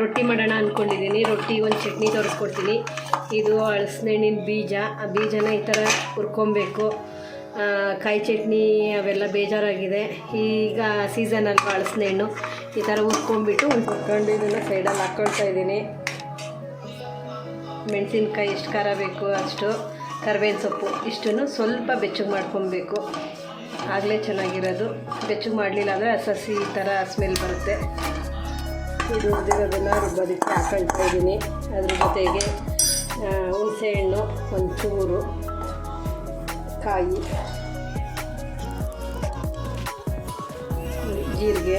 ರೊಟ್ಟಿ ಮಾಡೋಣ ಅಂದ್ಕೊಂಡಿದ್ದೀನಿ ರೊಟ್ಟಿ ಒಂದು ಚಟ್ನಿ ತೋರಿಸ್ಕೊಡ್ತೀನಿ. ಇದು ಹಳಸಿನಣ್ಣಿನ ಬೀಜ. ಆ ಬೀಜನ ಈ ಥರ ಹುರ್ಕೊಬೇಕು. ಕಾಯಿ ಚಟ್ನಿ ಅವೆಲ್ಲ ಬೇಜಾರಾಗಿದೆ. ಈಗ ಸೀಸನ್ ಅಲ್ಲಿ ಹಳಸಿನಣ್ಣು ಈ ಥರ ಹುರ್ಕೊಂಬಿಟ್ಟು ಒಂದು ಹುರ್ಕೊಂಡು ಇದನ್ನು ಸೈಡಲ್ಲಿ ಹಾಕ್ಕೊಳ್ತಾ ಇದ್ದೀನಿ. ಮೆಣಸಿನ್ಕಾಯಿ ಎಷ್ಟು ಖಾರ ಬೇಕು ಅಷ್ಟು. ಕರ್ಬೇವಿನ ಸೊಪ್ಪು ಇಷ್ಟನ್ನು ಸ್ವಲ್ಪ ಬೆಚ್ಚಗೆ ಮಾಡ್ಕೊಬೇಕು. ಆಗಲೇ ಚೆನ್ನಾಗಿರೋದು. ಬೆಚ್ಚಗೆ ಮಾಡಲಿಲ್ಲ ಅಂದರೆ ಸಸಿ ಈ ಥರ ಸ್ಮೆಲ್ ಬರುತ್ತೆ. ಇದು ಹುರಿದಿರೋದನ್ನು ರುಬ್ಬೋದಕ್ಕೆ ಹಾಕೊಳ್ತಾ ಇದ್ದೀನಿ. ಅದ್ರ ಜೊತೆಗೆ ಹುಣಸೆಹಣ್ಣು ಒಂದು ಚೂರು ಕಾಯಿ, ಜೀರಿಗೆ,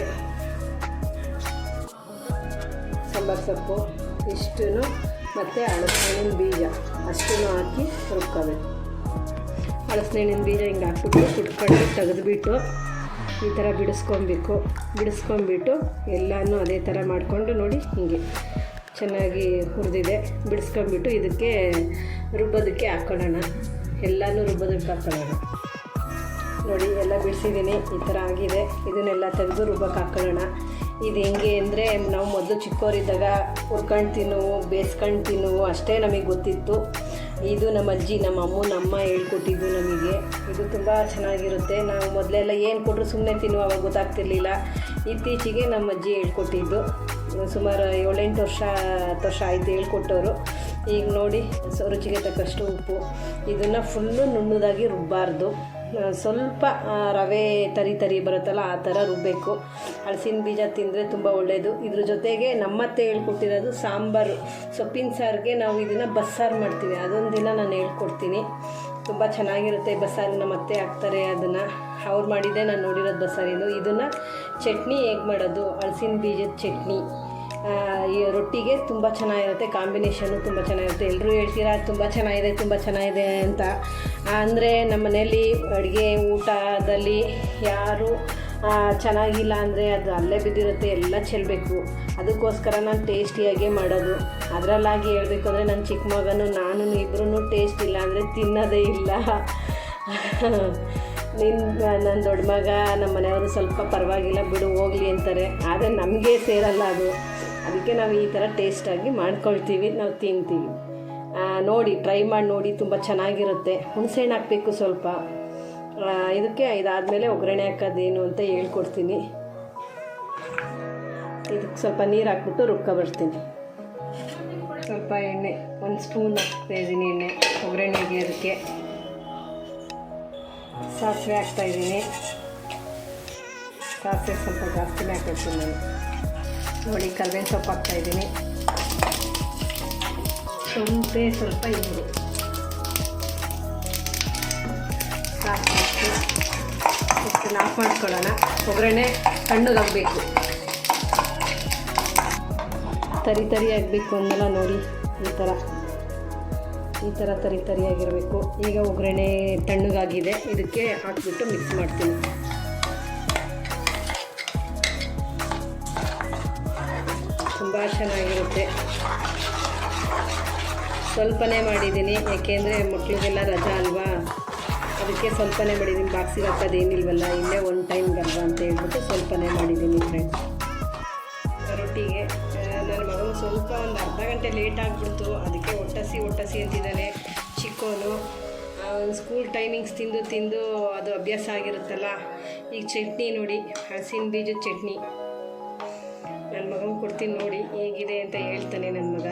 ಸಾಂಬಾರು ಸೊಪ್ಪು ಇಷ್ಟು ಮತ್ತು ಹಳಸಿನ ಬೀಜ. ಅಷ್ಟನ್ನು ಹಾಕಿ ರುಬ್ಕೋಬೇಕು. ಹಳಸಿನ ಬೀಜ ಹಿಂಗೆ ಹಾಕ್ಬಿಟ್ಟು ಕುಟ್ಕೊಂಡು ತೆಗೆದುಬಿಟ್ಟು ಈ ಥರ ಬಿಡಿಸ್ಕೊಬೇಕು. ಬಿಡಿಸ್ಕೊಂಬಿಟ್ಟು ಎಲ್ಲನೂ ಅದೇ ಥರ ಮಾಡಿಕೊಂಡು ನೋಡಿ ಹೀಗೆ. ಚೆನ್ನಾಗಿ ಹುರಿದಿದೆ. ಬಿಡಿಸ್ಕೊಂಬಿಟ್ಟು ಇದಕ್ಕೆ ರುಬ್ಬೋದಕ್ಕೆ ಹಾಕ್ಕೊಳ್ಳೋಣ ಎಲ್ಲನೂ ರುಬ್ಬೋದಕ್ಕೆ ಹಾಕ್ಕೊಳ್ಳೋಣ ನೋಡಿ, ಎಲ್ಲ ಬಿಡಿಸಿದ್ದೀನಿ. ಈ ಥರ ಆಗಿದೆ. ಇದನ್ನೆಲ್ಲ ತೆಗೆದು ರುಬ್ಬಕ್ಕೆ ಹಾಕ್ಕೊಳ್ಳೋಣ ಇದು ಹೆಂಗೆ ಅಂದರೆ ನಾವು ಮೊದಲು ಚಿಕ್ಕವರಿದ್ದಾಗ ಹುರ್ಕೊಂಡು ತಿನ್ನುವು ಬೇಯಿಸ್ಕೊಂಡು ತಿನ್ನುವು ಅಷ್ಟೇ ನಮಗೆ ಗೊತ್ತಿತ್ತು. ಇದು ನಮ್ಮ ಅಜ್ಜಿ, ನಮ್ಮ ಅಮ್ಮ, ನಮ್ಮ ಹೇಳ್ಕೊಟ್ಟಿದ್ದು ನಮಗೆ. ಇದು ತುಂಬ ಚೆನ್ನಾಗಿರುತ್ತೆ. ನಾವು ಮೊದಲೆಲ್ಲ ಏನು ಕೊಟ್ಟರು ಸುಮ್ಮನೆ ತಿನ್ನುವಾಗ ಗೊತ್ತಾಗ್ತಿರ್ಲಿಲ್ಲ. ಇತ್ತೀಚೆಗೆ ನಮ್ಮ ಅಜ್ಜಿ ಹೇಳ್ಕೊಟ್ಟಿದ್ದು. ಸುಮಾರು ಏಳೆಂಟು ವರ್ಷ, ಹತ್ತು ವರ್ಷ ಆಯಿತು ಹೇಳ್ಕೊಟ್ಟವರು. ಈಗ ನೋಡಿ, ರುಚಿಗೆ ತಕ್ಕಷ್ಟು ಉಪ್ಪು. ಇದನ್ನು ಫುಲ್ಲು ನುಣ್ಣದಾಗಿ ರುಬ್ಬಾರ್ದು. ಸ್ವಲ್ಪ ರವೆ ತರಿ ತರಿ ಬರುತ್ತಲ್ಲ, ಆ ಥರ ರುಬ್ಬಬೇಕು ಹಲಸಿನ ಬೀಜ ತಿಂದರೆ ತುಂಬ ಒಳ್ಳೆಯದು ಇದ್ರ ಜೊತೆಗೆ ನಮ್ಮತ್ತೆ ಹೇಳ್ಕೊಟ್ಟಿರೋದು ಸಾಂಬಾರು. ಸೊಪ್ಪಿನ ಸಾರಿಗೆ ನಾವು ಇದನ್ನು ಬಸ್ಸಾರು ಮಾಡ್ತೀವಿ. ಅದೊಂದು ದಿನ ನಾನು ಹೇಳ್ಕೊಡ್ತೀನಿ. ತುಂಬ ಚೆನ್ನಾಗಿರುತ್ತೆ ಬಸ್ಸಾರು. ನಮ್ಮ ಅತ್ತೆ ಹಾಕ್ತಾರೆ ಅದನ್ನು. ಅವ್ರು ಮಾಡಿದ್ದೆ ನಾನು ನೋಡಿರೋದು ಬಸ್ಸಾರಿದು ಇದನ್ನು ಚಟ್ನಿ ಹೇಗೆ ಮಾಡೋದು? ಹಲಸಿನ ಬೀಜದ ಚಟ್ನಿ. ಈ ರೊಟ್ಟಿಗೆ ತುಂಬ ಚೆನ್ನಾಗಿರುತ್ತೆ ಕಾಂಬಿನೇಷನ್ನು ತುಂಬ ಚೆನ್ನಾಗಿರುತ್ತೆ. ಎಲ್ಲರೂ ಹೇಳ್ತೀರಾ, ತುಂಬ ಚೆನ್ನಾಗಿದೆ ತುಂಬ ಚೆನ್ನಾಗಿದೆ ಅಂತ. ಅಂದರೆ ನಮ್ಮ ಮನೆಯಲ್ಲಿ ಅಡುಗೆ ಊಟದಲ್ಲಿ ಯಾರು ಚೆನ್ನಾಗಿಲ್ಲ ಅಂದರೆ ಅದು ಅಲ್ಲೇ ಬಿದ್ದಿರುತ್ತೆ, ಎಲ್ಲ ಚೆಲ್ಲಬೇಕು ಅದಕ್ಕೋಸ್ಕರ ನಾನು ಟೇಸ್ಟಿಯಾಗೇ ಮಾಡೋದು. ಅದರಲ್ಲಾಗಿ ಹೇಳಬೇಕು ಅಂದರೆ ನನ್ನ ಚಿಕ್ಕ ಮಗನು, ನಾನು ಇಬ್ಬರೂ ಟೇಸ್ಟ್ ಇಲ್ಲ ಅಂದರೆ ತಿನ್ನೋದೇ ಇಲ್ಲ. ನಿನ್ನ ನನ್ನ ದೊಡ್ಡ ಮಗ ನಮ್ಮ ಮನೆಯವರು ಸ್ವಲ್ಪ ಪರವಾಗಿಲ್ಲ ಬಿಡು, ಹೋಗಲಿ ಅಂತಾರೆ. ಆದರೆ ನಮಗೆ ಸೇರಲ್ಲ ಅದು. ಅದಕ್ಕೆ ನಾವು ಈ ಥರ ಟೇಸ್ಟಾಗಿ ಮಾಡ್ಕೊಳ್ತೀವಿ, ನಾವು ತಿಂತೀವಿ. ನೋಡಿ ಟ್ರೈ ಮಾಡಿ ನೋಡಿ, ತುಂಬ ಚೆನ್ನಾಗಿರುತ್ತೆ. ಹುಣಸೆಹಣ್ಣು ಹಾಕಬೇಕು ಸ್ವಲ್ಪ. ಇದಕ್ಕೆ ಇದಾದಮೇಲೆ ಒಗ್ಗರಣೆ ಹಾಕೋದೇನು ಅಂತ ಹೇಳ್ಕೊಡ್ತೀನಿ. ಇದಕ್ಕೆ ಸ್ವಲ್ಪ ನೀರು ಹಾಕ್ಬಿಟ್ಟು ರುಬ್ಕೊಬರ್ತೀನಿ ಸ್ವಲ್ಪ ಎಣ್ಣೆ, ಒಂದು ಸ್ಪೂನ್ ಹಾಕ್ತಾ ಇದ್ದೀನಿ ಎಣ್ಣೆ, ಒಗ್ಗರಣೆಗೆ ಅದಕ್ಕೆ. ಸಾಸಿವೆ ಹಾಕ್ತಾ ಇದ್ದೀನಿ. ಸಾಸಿವೆ ಸ್ವಲ್ಪ ಜಾಸ್ತಿನೇ ಹಾಕಿರ್ತೀನಿ ನಾನು. ನೋಡಿ ಕಲ್ಬೇವಿನ ಸೊಪ್ಪು ಹಾಕ್ತಾ ಇದ್ದೀನಿ. ಸ್ವಲ್ಪ ಇಂಗು ಸಾಕು ಆಫ್ ಮಾಡ್ಕೊಳ್ಳೋಣ. ಒಗ್ಗರಣೆ ತಣ್ಣಗಾಗಬೇಕು ತರಿ ತರಿ ಆಗಬೇಕು ಅಂದಲ್ಲ ನೋಡಿ, ಈ ಥರ ಈ ಥರ ತರಿ ತರಿಯಾಗಿರಬೇಕು ಈಗ ಒಗ್ಗರಣೆ ತಣ್ಣಗಾಗಿದೆ. ಇದಕ್ಕೆ ಹಾಕಿಬಿಟ್ಟು ಮಿಕ್ಸ್ ಮಾಡ್ತೀನಿ. ತುಂಬ ಚೆನ್ನಾಗಿರುತ್ತೆ ಸ್ವಲ್ಪನೇ ಮಾಡಿದ್ದೀನಿ ಯಾಕೆಂದರೆ ಮಕ್ಕಳಿಗೆಲ್ಲ ರಜಾ ಅಲ್ವಾ? ಅದಕ್ಕೆ ಸ್ವಲ್ಪನೇ ಮಾಡಿದ್ದೀನಿ. ಬಾಕ್ಸಿಗೆ ಹಾಕೋದೇನಿಲ್ವಲ್ಲ ಇಲ್ಲೇ ಒನ್ ಟೈಮ್ ಗಲ್ವಾ ಅಂತ ಹೇಳ್ಬಿಟ್ಟು ಸ್ವಲ್ಪನೇ ಮಾಡಿದ್ದೀನಿ ಫ್ರೆಂಡ್ಸ್ ರೊಟ್ಟಿಗೆ ನನ್ನ ಮಗನ ಸ್ವಲ್ಪ ಒಂದು ಅರ್ಧ ಗಂಟೆ ಲೇಟ್ ಆಗಿಬಿಡ್ತು. ಅದಕ್ಕೆ ಒಟ್ಟಸಿ ಒಟ್ಟಸಿ ಅಂತಿದ್ದಾನೆ. ಚಿಕ್ಕೋನು ಸ್ಕೂಲ್ ಟೈಮಿಂಗ್ಸ್ ತಿಂದು ತಿಂದು ಅದು ಅಭ್ಯಾಸ ಆಗಿರುತ್ತಲ್ಲ? ಈಗ ಚಟ್ನಿ ನೋಡಿ, ಹಸಿನ ಬೀಜದ ಚಟ್ನಿ. ನನ್ನ ಮಗನಿಗೆ ಕೊಡ್ತೀನಿ ನೋಡಿ ಹೇಗಿದೆ ಅಂತ ಹೇಳ್ತಾನೆ ನನ್ನ ಮಗ.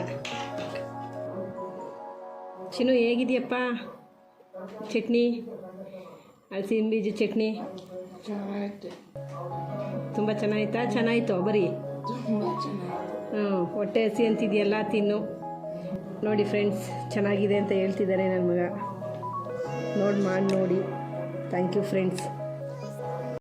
ಚಿನ್ನು ಹೇಗಿದೆಯಪ್ಪ? ಚಟ್ನಿ? ಹಲಸಿನ ಬೀಜ ಚಟ್ನಿ? ತುಂಬ ಚೆನ್ನಾಯ್ತಾ? ಚೆನ್ನಾಯ್ತು? ಬರೀ. ಹ್ಞೂ ಹೊಟ್ಟೆ ಹಸಿ ಅಂತಿದೆಯಲ್ಲ ತಿನ್ನು. ನೋಡಿ ಫ್ರೆಂಡ್ಸ್ ಚೆನ್ನಾಗಿದೆ ಅಂತ ಹೇಳ್ತಿದ್ದಾರೆ ನನ್ನ ಮಗ. ನೋಡಿ ಮಾಡಿ ನೋಡಿ. Thank you friends